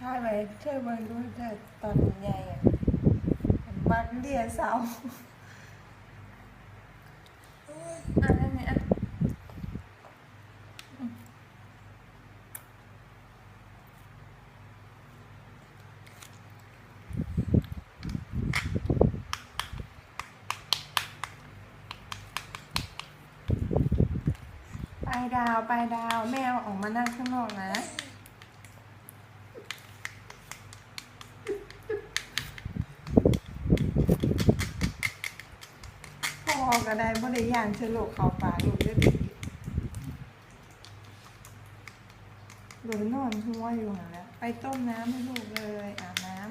ถ่ายไว้เธอเบิ่งดูเธอตอนใหญ่อะมักเลียเสาอะอันนี้อะไปดาว ไปดาว แมวออกมานั่งข้างนอกนะ พอก็ได้บริยานเชื้โรคเข้าปากลูกได้ดีหลุนนอนหัวอยู่หันแล้วไปต้มน้ำให้ลูกเลยอาบน้ำ